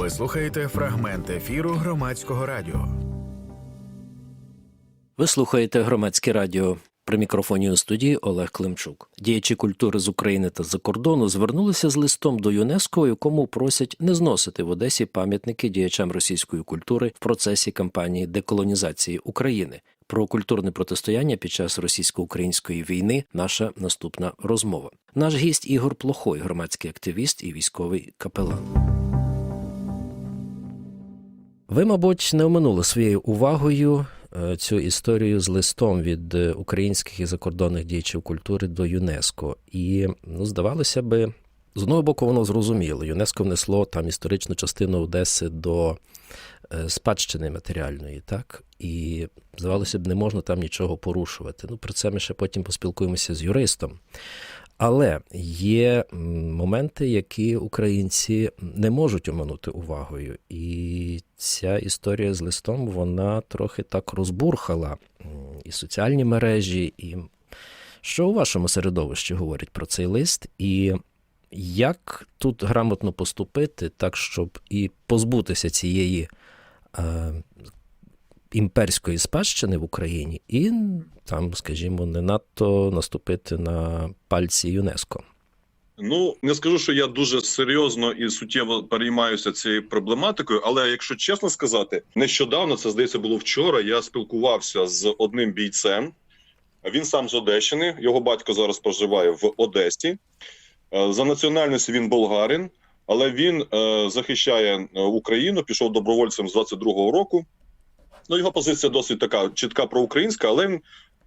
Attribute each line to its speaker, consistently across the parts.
Speaker 1: Ви слухаєте фрагмент ефіру громадського радіо.
Speaker 2: Ви слухаєте громадське радіо. При мікрофоні у студії Олег Климчук. Діячі культури з України та з-за кордону звернулися з листом до ЮНЕСКО, якому просять не зносити в Одесі пам'ятники діячам російської культури в процесі кампанії деколонізації України. Про культурне протистояння під час російсько-української війни наша наступна розмова. Наш гість Ігор Плохой, громадський активіст і військовий капелан. Ви, мабуть, не оминули своєю увагою е, цю історію з листом від е, українських і закордонних діячів культури до ЮНЕСКО. І ну, здавалося би, з одного боку, воно зрозуміло. ЮНЕСКО внесло там історичну частину Одеси до е, спадщини матеріальної, так? І здавалося б, не можна там нічого порушувати. Ну, про це ми ще потім поспілкуємося з юристом. Але є моменти, які українці не можуть оминути увагою. І ця історія з листом вона трохи так розбурхала і соціальні мережі, і що у вашому середовищі говорять про цей лист, і як тут грамотно поступити, так, щоб і позбутися цієї е, імперської спадщини в Україні, і там, скажімо, не надто наступити на пальці ЮНЕСКО.
Speaker 3: Ну не скажу, що я дуже серйозно і суттєво переймаюся цією проблематикою, але якщо чесно сказати, нещодавно це здається було вчора. Я спілкувався з одним бійцем. Він сам з Одещини. Його батько зараз проживає в Одесі. Е, За національністю він болгарин, але він е, захищає е, Україну. Пішов добровольцем з 22-го року. Ну його позиція досить така чітка проукраїнська, але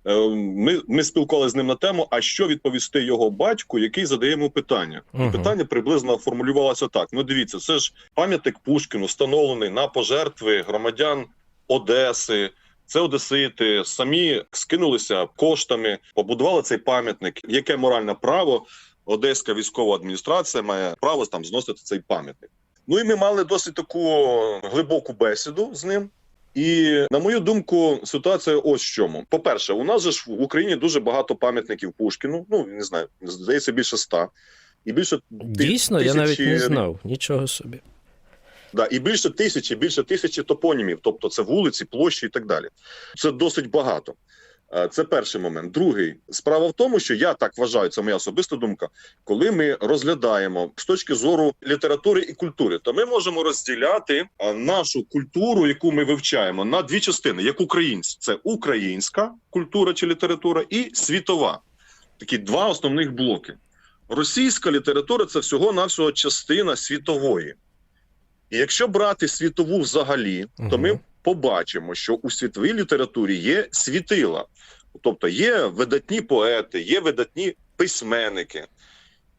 Speaker 3: Е, Ми, ми спілкувалися з ним на тему, а що відповісти його батьку, який задає йому питання.
Speaker 2: Мгм.
Speaker 3: Питання приблизно формулювалося так: ну дивіться, це ж пам'ятник Пушкіну, встановлений на пожертви громадян Одеси. Це одесити самі скинулися коштами, побудували цей пам'ятник. Яке моральне право Одеська військова адміністрація має право там зносити цей пам'ятник? Ну і ми мали досить таку глибоку бесіду з ним. І на мою думку, ситуація ось в чому. По-перше, у нас же ж в Україні дуже багато пам'ятників Пушкіну. Ну не знаю, здається, більше ста. І більше дійсно.
Speaker 2: Дійсно, я навіть не знав. Нічого собі.
Speaker 3: Да, і більше тисячі, більше тисячі топонімів, тобто це вулиці, площі і так далі. Це досить багато. Е, Це перший момент. Другий справа в тому, що я так вважаю, це моя особиста думка. Коли ми розглядаємо з точки зору літератури і культури, то ми можемо розділяти е, нашу культуру, яку ми вивчаємо, на дві частини: як українці, це українська культура чи література, і світова. Такі два основних блоки. Російська література це всього навсього частина світової. І якщо брати світову взагалі, то ми. Побачимо, що у світовій літературі є світила, тобто є видатні поети, є видатні письменники.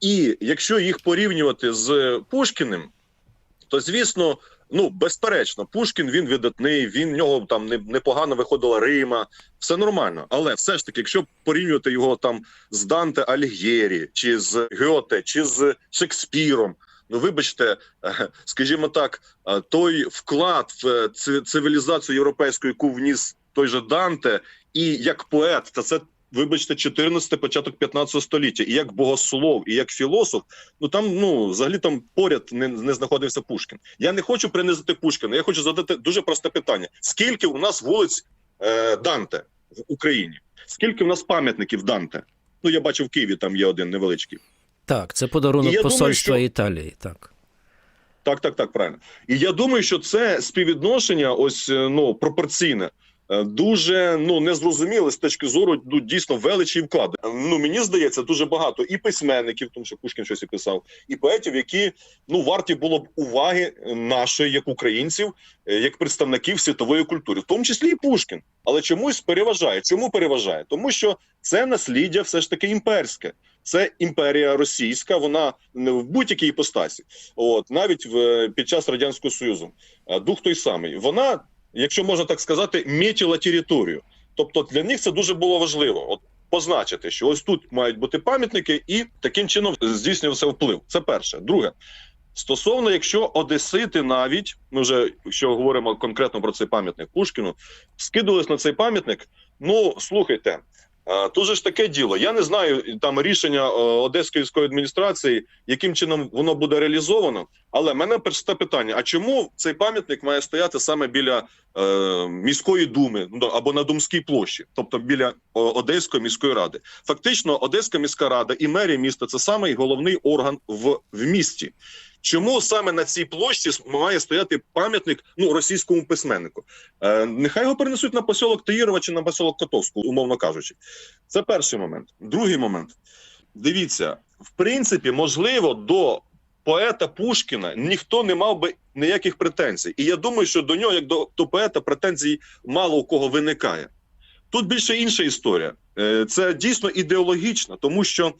Speaker 3: І якщо їх порівнювати з Пушкіним, то звісно, ну безперечно, Пушкін він видатний, він в нього там непогано виходила Рима, все нормально. Але все ж таки, якщо порівнювати його там з Данте Альгєрі, чи з Гьоте, чи з Шекспіром. Ну, вибачте, скажімо так, той вклад в е, цивілізацію європейську, яку вніс той же Данте, і як поет, та це, вибачте, 14 початок 15 століття, і як богослов, і як філософ, ну там ну взагалі там поряд не, не знаходився Пушкін. Я не хочу принизити Пушкіна. Я хочу задати дуже просте питання: скільки у нас вулиць е, Данте в Україні? Скільки у нас пам'ятників Данте? Ну я бачив в Києві, там є один невеличкий.
Speaker 2: Так, це подарунок
Speaker 3: я думаю,
Speaker 2: посольства
Speaker 3: що-
Speaker 2: Італії. Так.
Speaker 3: Так, так, так, правильно. І я думаю, що це співвідношення, ось е, ну пропорційне, е, дуже ну незрозуміле з точки зору ну, дійсно величі вклади. Ну мені здається, дуже багато і письменників, тому що Пушкін щось і писав, і поетів, які ну варті було б уваги нашої, як українців, е, як представників світової культури, в тому числі і Пушкін. Але чомусь переважає. Чому переважає? Тому що це насліддя все ж таки імперське. Це імперія російська, вона не в будь-якій іпостасі. От навіть в під час радянського союзу Е, дух той самий. Вона, якщо можна так сказати, мітіла територію. Тобто для них це дуже було важливо. От позначити, що ось тут мають бути пам'ятники, і таким чином здійснювався вплив. Це перше. Друге. Стосовно, якщо Одесити навіть ми вже якщо говоримо конкретно про цей пам'ятник Пушкіну, скидувались на цей пам'ятник. Ну слухайте, Тут же ж таке діло. Я не знаю там рішення е, Одеської військової адміністрації, яким чином воно буде реалізовано. Але мене перше питання: а чому цей пам'ятник має стояти саме біля е, міської думи ну, або на Думській площі, тобто біля Одеської міської ради? Фактично, Одеська міська рада і мерія міста це самий головний орган в, в місті. Чому саме на цій площі має стояти пам'ятник ну російському письменнику? Е, нехай його перенесуть на поселок Таїрова чи на поселок Котовську, умовно кажучи. Це перший момент. Другий момент. Дивіться, в принципі, можливо, до поета Пушкіна ніхто не мав би ніяких претензій. І я думаю, що до нього, як до, до поета, претензій мало у кого виникає. Тут більше інша історія. Е, Це дійсно ідеологічно, тому що,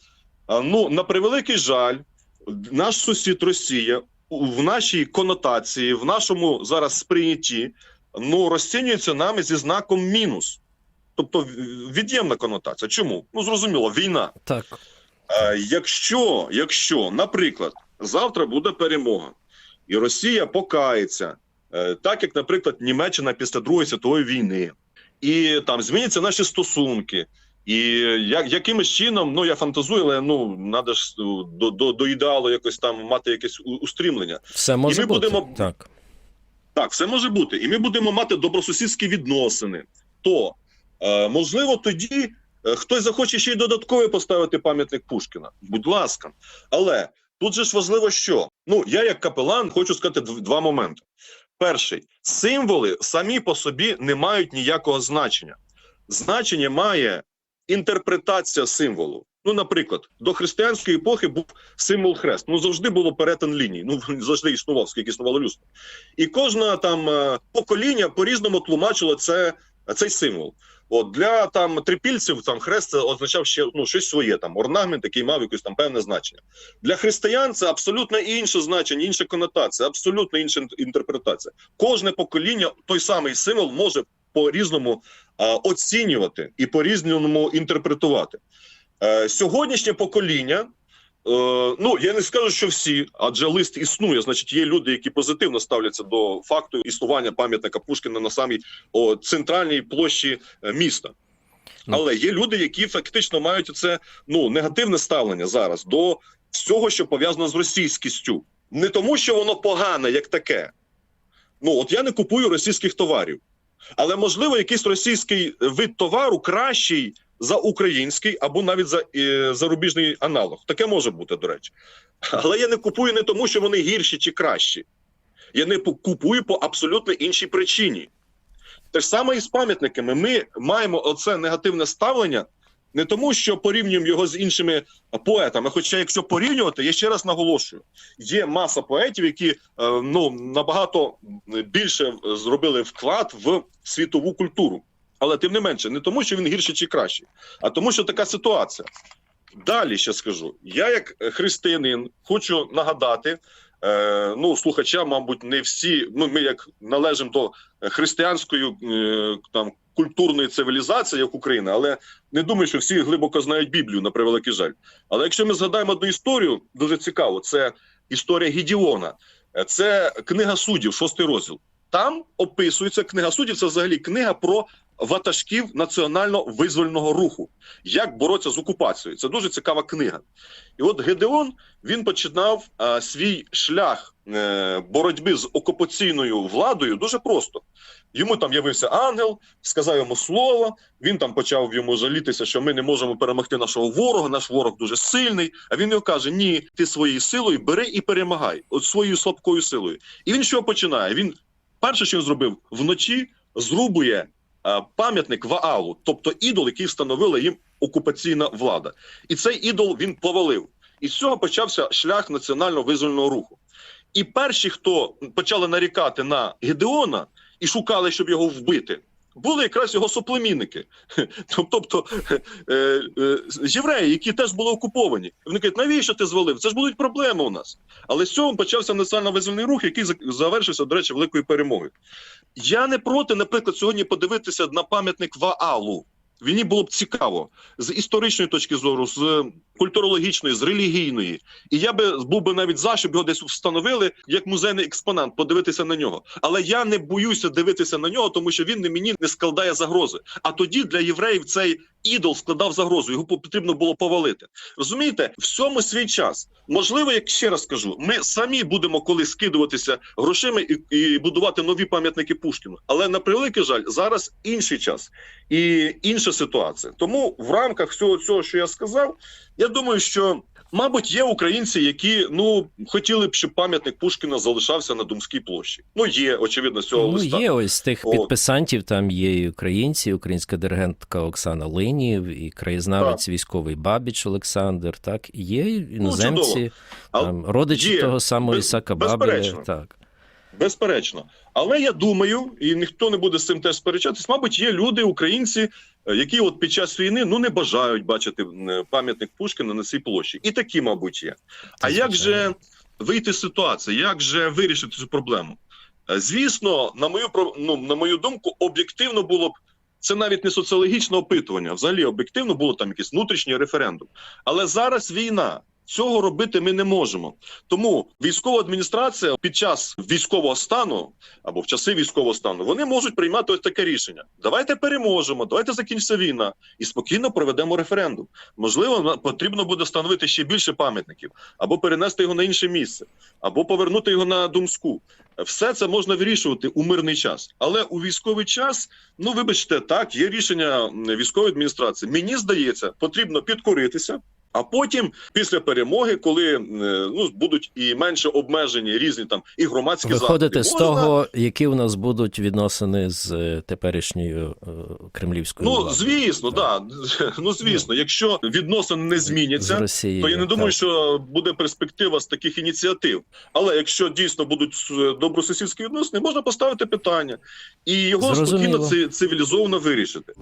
Speaker 3: ну, на превеликий жаль, наш сусід Росія в нашій конотації, в нашому зараз сприйнятті, ну розцінюється нами зі знаком мінус. Тобто від'ємна конотація. Чому? Ну зрозуміло, війна.
Speaker 2: Так.
Speaker 3: Е, якщо, якщо, наприклад, завтра буде перемога, і Росія покається, е, так як, наприклад, Німеччина після Другої світової війни, і там зміняться наші стосунки. І як, якимось чином, ну я фантазую, але ну треба ж е, до, до, до ідеалу якось там мати якесь устрімлення.
Speaker 2: Все може
Speaker 3: ми
Speaker 2: бути.
Speaker 3: будемо-
Speaker 2: Так.
Speaker 3: Так, все може бути. І ми будемо мати добросусідські відносини. То е, можливо, тоді е, хтось захоче ще й додатково поставити пам'ятник Пушкіна. Будь ласка. Але тут же ж важливо, що ну я, як капелан, хочу сказати два моменти. Перший символи самі по собі не мають ніякого значення. Значення має інтерпретація символу. Ну, наприклад, до християнської епохи був символ хрест. Ну завжди було перетин ліній. Ну завжди існував, скільки існувало людство. І кожне там е, покоління по-різному тлумачило це, цей символ. От для там трипільців там хрест означав ще ну щось своє, там орнамент, який мав якесь там певне значення. Для християн це абсолютно інше значення, інша конотація, абсолютно інша інтерпретація. Кожне покоління той самий символ може по-різному оцінювати і по-різному інтерпретувати. Е, сьогоднішнє покоління. Е, ну я не скажу, що всі, адже лист існує. Значить, є люди, які позитивно ставляться до факту існування пам'ятника Пушкіна на самій о, центральній площі е, міста.
Speaker 2: Ну.
Speaker 3: Але є люди, які фактично мають це ну негативне ставлення зараз до всього, що пов'язано з російськістю. Не тому, що воно погане, як таке. Ну от я не купую російських товарів, але можливо, якийсь російський вид товару кращий за український або навіть за е, зарубіжний аналог. Таке може бути, до речі. Але я не купую не тому, що вони гірші чи кращі. Я не купую по абсолютно іншій причині. Те ж саме і з пам'ятниками. Ми маємо оце негативне ставлення не тому, що порівнюємо його з іншими поетами. Хоча, якщо порівнювати, я ще раз наголошую: є маса поетів, які е, ну набагато більше зробили вклад в світову культуру. Але тим не менше, не тому, що він гірший чи кращий, а тому, що така ситуація. Далі ще скажу: я, як християнин, хочу нагадати. Е, ну, слухача, мабуть, не всі. Ну, ми як належимо до християнської е, там культурної цивілізації, як Україна, але не думаю, що всі глибоко знають Біблію на превеликий жаль. Але якщо ми згадаємо одну історію, дуже цікаво, це історія Гідіона. Е, Це книга суддів, шостий розділ. Там описується книга суддів. Це взагалі книга про ватажків національно-визвольного руху, як боротися з окупацією. Це дуже цікава книга. І от Гедеон він починав а, свій шлях е, боротьби з окупаційною владою дуже просто. Йому там явився ангел, сказав йому слово. Він там почав йому жалітися, що ми не можемо перемогти нашого ворога. Наш ворог дуже сильний. А він йому каже: Ні, ти своєю силою бери і перемагай, от своєю слабкою силою. І він що починає? Він перше, що він зробив вночі, зрубує пам'ятник Ваалу, тобто ідол, який встановила їм окупаційна влада. І цей ідол він повалив. І з цього почався шлях національного визвольного руху. І перші, хто почали нарікати на Гедеона і шукали, щоб його вбити, були якраз його соплемінники, тобто е, е, євреї, які теж були окуповані. Вони кажуть, навіщо ти звалив? Це ж будуть проблеми у нас. Але з цього почався національно-визвольний рух, який завершився, до речі, великою перемогою. Я не проти, наприклад, сьогодні подивитися на пам'ятник Ваалу. Мені було б цікаво з історичної точки зору, з культурологічної, з релігійної. І я би був би навіть за, щоб його десь встановили як музейний експонат, подивитися на нього. Але я не боюся дивитися на нього, тому що він не мені не складає загрози. А тоді для євреїв цей ідол складав загрозу, його потрібно було повалити. Розумієте, всьому свій час. Можливо, як ще раз кажу, ми самі будемо коли скидуватися грошима і, і будувати нові пам'ятники Пушкіну. Але на превеликий жаль, зараз інший час і інша ситуація. Тому в рамках всього цього, що я сказав, я думаю, що. Мабуть, є українці, які ну хотіли б, щоб пам'ятник Пушкіна залишався на Думській площі. Ну є очевидно з цього
Speaker 2: Ну,
Speaker 3: листа.
Speaker 2: є ось тих
Speaker 3: От.
Speaker 2: підписантів, там є і українці, українська диригентка Оксана Линів, і краєзнавець військовий Бабіч Олександр, так, і є іноземці,
Speaker 3: Ну,
Speaker 2: там, родичі
Speaker 3: є.
Speaker 2: того самого
Speaker 3: Без-
Speaker 2: Ісака Бабеля. Так.
Speaker 3: Безперечно. Але я думаю, і ніхто не буде з цим теж сперечатись. Мабуть, є люди, українці, які от під час війни ну не бажають бачити е, пам'ятник Пушкіна на цій площі. І такі, мабуть, є. А як же вийти з ситуації? Як же вирішити цю проблему? Е, Звісно, на мою ну, на мою думку, об'єктивно було б. Це навіть не соціологічне опитування, взагалі об'єктивно було там якийсь внутрішній референдум. Але зараз війна. Цього робити ми не можемо. Тому військова адміністрація під час військового стану або в часи військового стану вони можуть приймати ось таке рішення: давайте переможемо, давайте закінчиться війна і спокійно проведемо референдум. Можливо, потрібно буде встановити ще більше пам'ятників, або перенести його на інше місце, або повернути його на Думську. Все це можна вирішувати у мирний час, але у військовий час, ну вибачте, так є рішення військової адміністрації. Мені здається, потрібно підкоритися. А потім, після перемоги, коли е, ну будуть і менше обмежені різні там і громадські
Speaker 2: Виходити
Speaker 3: заходи,
Speaker 2: з
Speaker 3: можна-
Speaker 2: того, які у нас будуть відносини з е, теперішньою е, кремлівською
Speaker 3: Ну
Speaker 2: владою.
Speaker 3: звісно, да. Ну звісно, якщо відносини не зміняться,
Speaker 2: Росією.
Speaker 3: то я не думаю,
Speaker 2: так.
Speaker 3: що буде перспектива з таких ініціатив. Але якщо дійсно будуть добросусідські відносини, можна поставити питання і його
Speaker 2: Зрозуміло.
Speaker 3: спокійно цивілізовано вирішити.